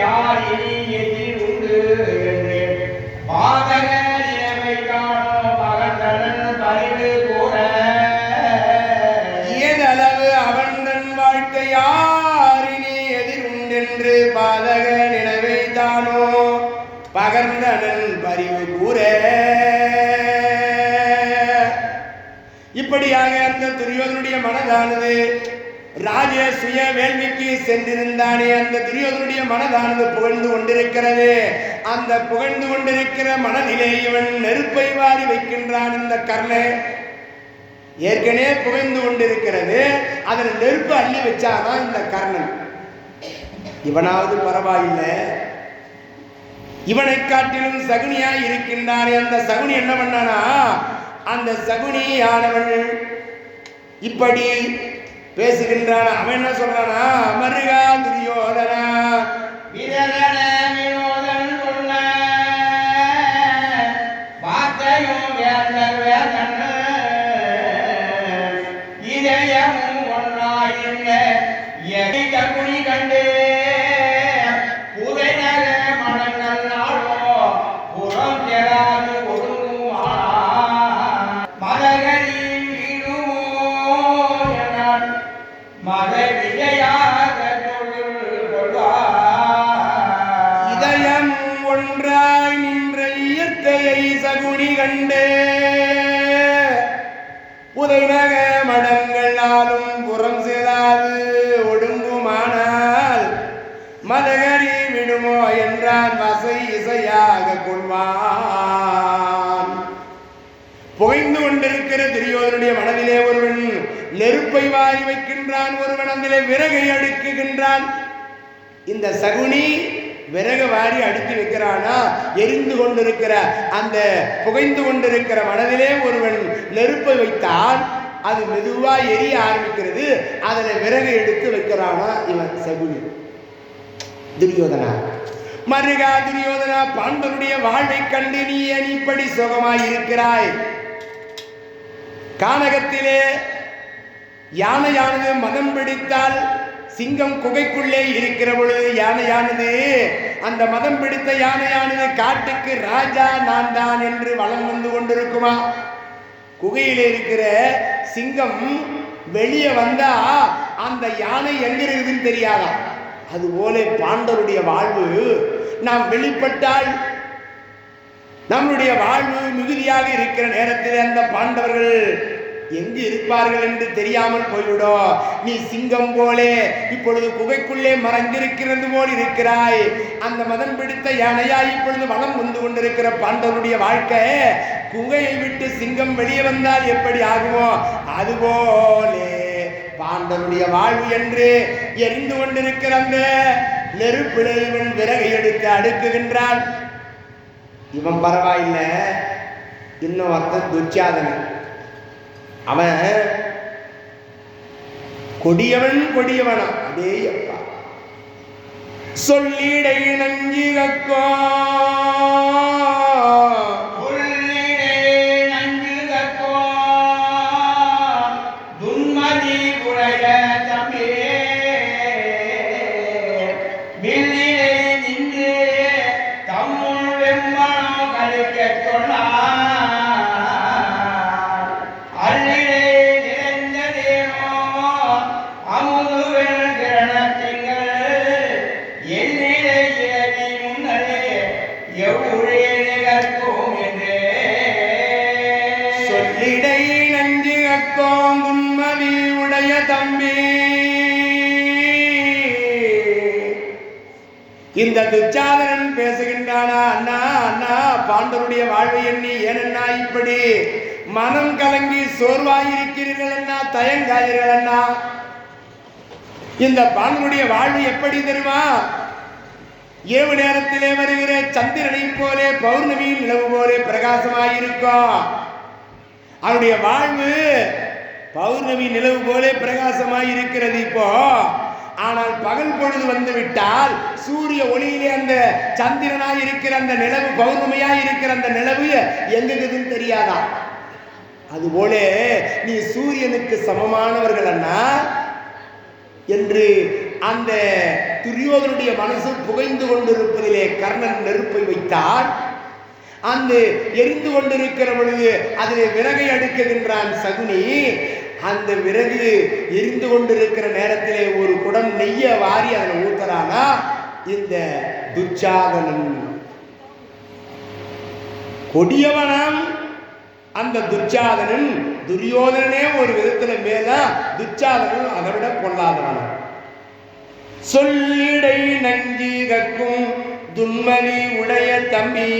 யார் எதிர் உண்டு என்று பாதக நிலைமை காணும் பகந்தனன் பரிவு கூற ஏதளவு அவன் தன் வாழ்க்கையாரினி எதிருண்டென்று பாதக நினைவை தானோ பகர்ந்தனன் பறிவு கூற. இப்படியாக அந்த துரியோதனுடைய மனதானது ராஜ சுய வேள்விக்கு சென்றிருந்தானே. அந்த துரியோதனுடைய மனதானது புகழ்ந்து கொண்டிருக்கிறது. அந்த புகழ்ந்து கொண்டிருக்கிற மனதிலே இவன் நெருப்பை வாரி வைக்கின்றான். இந்த கர்ணன் ஏற்கனவே புகைந்து கொண்டிருக்கிறது. அதில் நெருப்பு அள்ளி வச்சாதான் இந்த கர்ணன். இவனாவது பரவாயில்லை. இவனை காட்டிலும் சகுனியா இருக்கின்றானே. அந்த சகுனி என்ன பண்ணானா அந்த சகுனியானவன் இப்படி பேசுகின்றான். அவன் என்ன சொல்றானா மருகா துரியோதனா விதகன வினோதன் கொள்ள வார்த்தையும் வேந்தன் வேந்தன் இதயமும் ஒன்றாயிருந்த மத இதயம் ஒன்றாய் நின்ற இயற்கையை சகுனி கண்டு. புதைநக மடங்களாலும் புறம் செல்லாது ஒடுங்குமானால் மதகரி விடுமோ என்றான் வசை இசையாக கொள்வான். புகைந்து கொண்டிருக்கிற துரியோதனுடைய மனதிலே ஒருவன் நெருப்பை வாரி வைக்கின்றான் ஒருவன் அதிலே விறகை அடுக்குகின்றான். இந்த சகுனி விறகு வாரி அடுத்து வைக்கிறானா? எரிந்து கொண்டிருக்கிற அந்த புகைந்து கொண்டிருக்கிற மனதிலே ஒருவன் நெருப்பை வைத்தால் அது மெதுவா எரிய ஆரம்பிக்கிறது. அதில் விறகு எடுத்து வைக்கிறானா இவன் சகுனி. துரியோதனா மருகா துரியோதனா பாண்டனுடைய வாழ்வை கண்டு நீ இப்படி சுகமாய் இருக்கிறாய் கானகத்திலே யானையானது மதம் பிடித்தால் சிங்கம் குகைக்குள்ளே இருக்கிற பொழுது யானையானது அந்த மதம் பிடித்த யானையானது காட்டுக்கு ராஜா நான் தான் என்று வளம் வந்து கொண்டிருக்குமா? குகையில் இருக்கிற சிங்கம் வெளியே வந்தா அந்த யானை எங்க இருக்குதுன்னு தெரியாதா? அதுபோல பாண்டவருடைய வாழ்வு. நாம் வெளிப்பட்டால் நம்முடைய வாழ்வு மிகுதியாக இருக்கிற நேரத்தில் அந்த பாண்டவர்கள் எங்கு இருப்பார்கள் என்று தெரியாமல் போய்விடும் நீ சிங்கம் போலே இப்பொழுது குகைக்குள்ளே மறைந்திருக்கிறது போல் இருக்கிறாய். அந்த மதம் பிடித்த யானையாய் இப்பொழுது வளம் வந்து கொண்டிருக்கிற பாண்டவருடைய வாழ்க்கை குகையை விட்டு சிங்கம் வெளியே வந்தால் எப்படி ஆகுமோ? அதுபோலே பாண்டவருடைய வாழ்வு என்று எரிந்து கொண்டிருக்கிற அந்த நெருப்பிலே இவன் விறகை எடுத்து அடுக்குகின்றான். இவன் பரவாயில்லை. இன்னும் ஒருத்தன் துச்சாதனன் அவன் கொடியவன் கொடியவனா? அதே அப்பா. சொல்லிடை நஞ்சு சொல்லிடை நஞ்சு கக்கோ துன்மதி உடைய தம்பி. இந்த துச்சாதனன் பேசுகின்றானா அண்ணா அண்ணா பாண்டவருடைய வாழ்வை எண்ணி ஏனண்ணா இப்படி மனம் கலங்கி சோர்வாயிருக்கிறீர்கள் அண்ணா தயங்காதீர்கள் அண்ணா. இந்த பாண்டவருடைய வாழ்வு எப்படி தெரியுமா? ஏவு நேரத்திலே வருகிற சந்திரனை போலே பௌர்ணமியில் நிலவு போலே பிரகாசமாயிருக்கும். அவனுடைய வாழ்வு பௌர்ணமி நிலவு போலே பிரகாசமாயிருக்கிறது இப்போ. ஆனால் பகல் பொழுது வந்து விட்டால் சூரிய ஒளியிலே அந்த சந்திரனாய் இருக்கிற அந்த நிலவு பௌர்ணமியாய் இருக்கிற அந்த நிலவு எங்குக்குதுன்னு தெரியாதா? அதுபோல நீ சூரியனுக்கு சமமானவர்கள் அண்ணா என்று அந்த துரியோதனுடைய மனசு புகைந்து கொண்டிருப்பதிலே கர்ணன் நெருப்பை வைத்தார் அந்த எரிந்து கொண்டிருக்கிற பொழுது அதிலே விறகை அடுக்குகின்றான் சகுனி. அந்த விறகு எரிந்து கொண்டிருக்கிற நேரத்திலே ஒரு குடம் நெய்ய வாரி அதில் ஊத்துறானா இந்த துச்சாதனன். கொடியவனாம் அந்த துச்சாதனன். துரியோதனனே ஒரு விதத்துல மேல துச்சாதனன் அதை விட பொல்லாதவனான் சொல்லிடை நஞ்சி கக்கும் துன்மணி உடைய தம்பி.